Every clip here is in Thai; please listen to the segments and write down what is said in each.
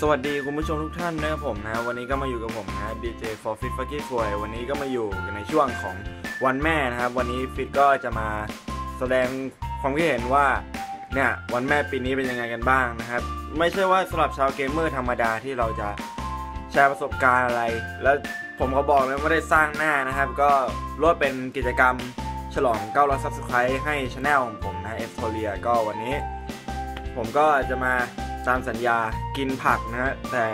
สวัสดีคุณผู้ชมทุกท่านนะครับผมนะวันนี้ก็มาอยู่กับผมนะ DJ for Fit f u c k y Toy วันนี้ก็มาอยู่ในช่วงของวันแม่นะครับ วันนี้ฟิตก็จะมาแสดงความคิดเห็นว่าเนี่ยวันแม่ปีนี้เป็นยังไงกันบ้างนะครับ ไม่ใช่ว่าสำหรับชาวเกมเมอร์ธรรมดาที่เราจะแชร์ประสบการณ์อะไร แล้วผมก็บอกเลยว่าไม่ได้สร้างหน้านะครับ ก็รวดเป็นกิจกรรมฉลอง900 Subscribe ให้ช anel ของผมนะ e x p o r i a ก็วันนี้ ผมก็จะมา ตามสัญญากินผักนะฮะแต่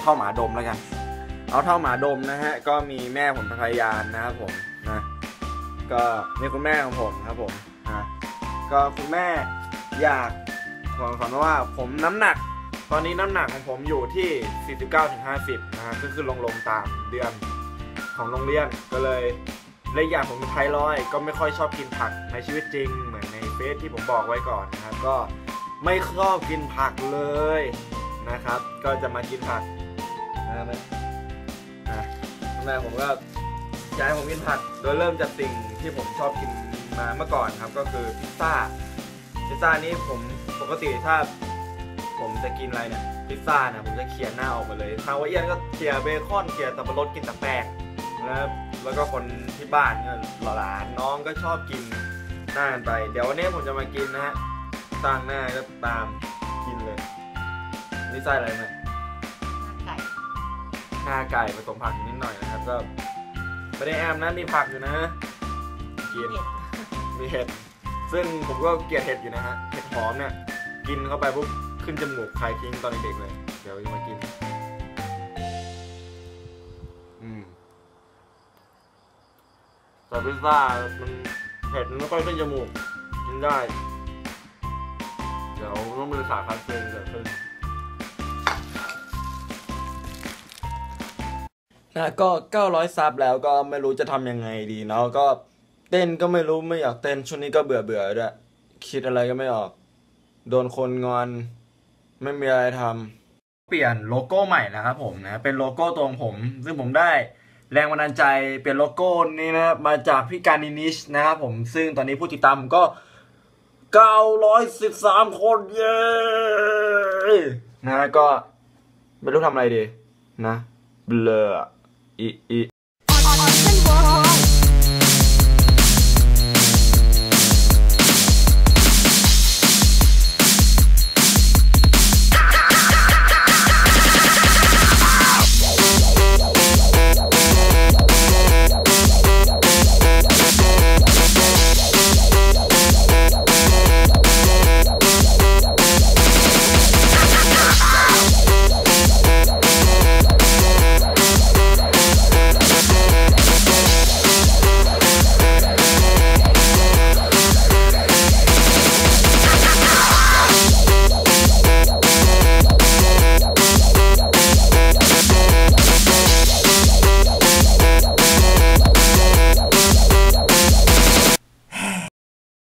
เท่าหมาดมแล้วกัน เอาเท่าหมาดมนะฮะก็มีแม่ผมเป็นพยานนะครับผมนะก็มีคุณแม่ของผมครับผมนะก็คุณแม่อยากบอกก่อนว่าผมน้ำหนัก ตอนนี้น้ำหนักของผมอยู่ที่ 49-50นะฮะก็คือลงลงๆตามเดือนของโรงเรียนก็เลยและอีกอย่างผมเป็นไทรอยก็ไม่ค่อยชอบกินผักในชีวิตจริง เหมือนในเฟซที่ผมบอกไว้ก่อนนะครับก็ ไม่ชอบกินผักเลยนะครับ ก็จะมากินผักนะนะนะแม่ผมก็อยากให้ผมกินผัก โดยเริ่มจากสิ่งที่ผมชอบกินมาเมื่อก่อนครับก็คือพิซซ่าพิซซ่านี้ผมปกติถ้าผมจะกินอะไรเนี่ยพิซซ่าเนี่ยผมจะเคี่ยหน้าออกมาเลยทางวาเอียนก็เคี่ยเบคอนเคี่ยสับปะรดกินแต่แป้งแล้วแล้วก็คนที่บ้านเนี่ยหลานน้องก็ชอบกินหน้ากันไป เดี๋ยววันนี้ผมจะมากินนะฮะ สร้างหน้าก็ตามกินเลย นี่ไส้อะไรไหมไก่หน้าไก่ผสมผักนิดหน่อยนะครับ ก็ไม่ได้แอมนะมีผักอยู่นะกินเห็ดมีเห็ด ซึ่งผมก็เกลียดเห็ดอยู่นะฮะเห็ดหอมเนี่ยกินเข้าไปปุ๊บขึ้นจมูกใครทิ้งตอนเด็กๆเลย เดี๋ยวจะมากิน อืมแต่พิซซ่ามันเผ็ดมันไม่ค่อยขึ้นจมูกกินได้ เดี๋ยวต้องมือสาคันเซนเกิดขึ้นนะก็ 900 ซับแล้วก็ไม่รู้จะทำยังไงดีเนาะก็เต้นก็ไม่รู้ไม่อยากเต้นช่วงนี้ก็เบื่อเบื่อด้วยคิดอะไรก็ไม่ออก โดนคนงอน ไม่มีอะไรทำเปลี่ยนโลโก้ใหม่นะครับผมนะเป็นโลโก้ตัวของผม ซึ่งผมได้แรงบันดาลใจเปลี่ยนโลโก้นี้นะมาจากพี่การินิชนะครับผมซึ่งตอนนี้ผู้ติดตามผมก็ 913 คนเย้นะก็ไม่รู้ทำอะไรดีนะเบลออีอี